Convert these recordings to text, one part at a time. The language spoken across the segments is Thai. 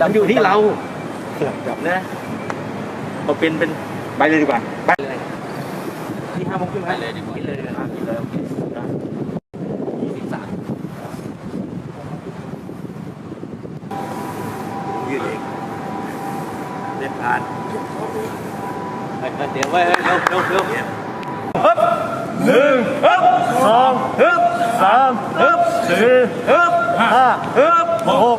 มันอยู่ที่เรานะพอเป็นเป็นไปเลยดีกว่าไปเลยที่ห้าโมงครึ่งไหมเลยดีกว่าเลยครับเลยโอเคยี่สิบสามยืดเองเล่นผ่านเฮ้ยเดี๋ยวไว้เร็วเร็วเร็วหนึ่งฮึบสองฮึบสามฮึบสี่ฮึบห้าฮึบหก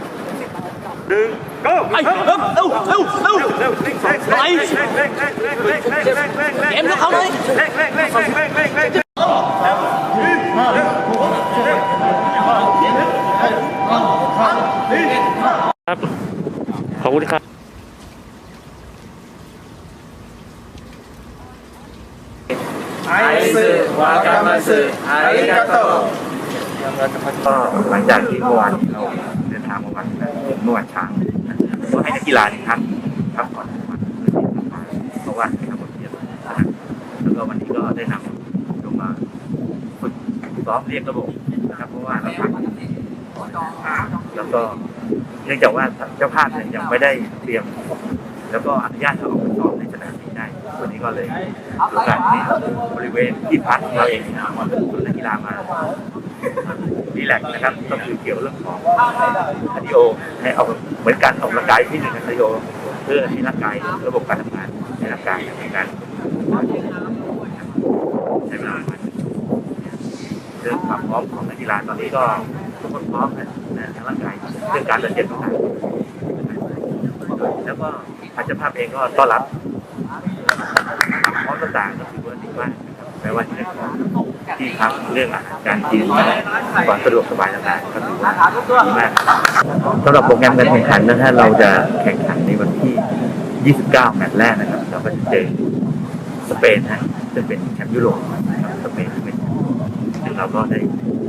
หนึ่งก็ไปเร็วเร็วเร็วเร็วเร็วเร็วไปเอ็มลูกเขาเลยเร่งเร่งเร่งเร่งเร่งเร่งเร่งครับขอบคุณครับไอซ์วากามาซึอาริกาโต ก็หลังจากที่เมื่อวานนี้เราเดินทางมาวันเมื่อวันเช้าก็ให้นักกีฬาเนี่ยพักพักผ่อนวันเพราะว่าทำบทเรียนนะครับแล้วก็วันนี้ก็ได้นำลงมาฝึกซ้อมเรียกระบบนะครับ เพราะว่าเราพักแล้วก็เนื่องจากว่าเจ้าภาพเนี่ยยังไม่ได้เตรียม แล้วก็อนุญาตให้เราออกไปซ้อมในสนามนี้ได้วันนี้ก็เลยโอกาสนี้บริเวณที่พักเราเองนะครับนักกีฬามา รีแลกซ์นะครับก็คือเกี่ยวเรื่องของคาร์ดิโอให้เอาเหมือนการออกกำลังกายที่หนึ่งคาร์ดิโอเพื่อให้ร่างกายระบบการทำงานในร่างกายในการใช้เวลาเรื่องความพร้อมของนักกีฬาตอนนี้ก็ทุกคนพร้อมนะนะทั้งร่างกายเรื่องการเดินเจ็บต่างแล้วก็อาจจะภาพเองก็ต้อนรับพร้อมต่างๆก็ถือว่าดีมากนะครับแม้ว่าจะเรื่องของ ที่พักเรื่องอาหารการกินความสะดวกสบายต่างๆก็ถือว่าดีมากสำหรับโปรแกรมการแข่งขันนะฮะเราจะแข่งขันในวันที่ 29 แมตช์แรกนะครับ เราก็จะเจอสเปนนะซึ่งเป็นแชมป์ยุโรปนะครับสเปนเป็นซึ่งเราก็ได้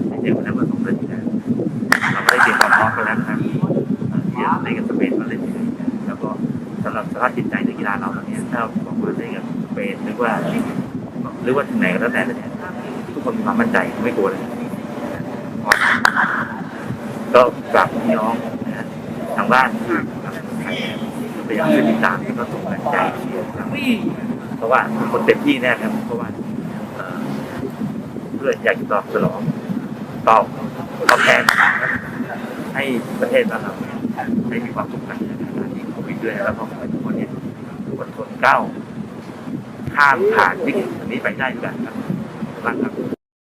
ได้เจอคนนั้นมาสองเดือนที่แล้วเราก็ได้เตรียมความพร้อมกันแล้วนะครับที่จะเล่นกับสเปนมาเล่นยังไงแล้วก็สำหรับสภาพจิตใจนักกีฬาเราตอนนี้ถ้าบอกว่าเล่นกับสเปนหรือว่าหรือว่าถึงไหนก็แล้วแต่เนี่ย ทุกคนมีความมั่นใจไม่กลัวเลยก็ฝากพี่น้องนะทางบ้านที่พยายามช่วยติดตามแล้วก็ส่งกำลังใจเชียร์ครับเพราะว่าคนเต็มที่แน่ครับเพราะว่าเพื่ออยากจะตอบสนองตอบตอบแทนให้ประเทศบ้านเราเนี่ยได้มีความสุขกันที่โควิดด้วยแล้วก็ทุกคนเนี่ยอดทนก้าวข้ามผ่านวิกฤตนี้ไปได้ด้วยกันครับขอบคุณมากครับ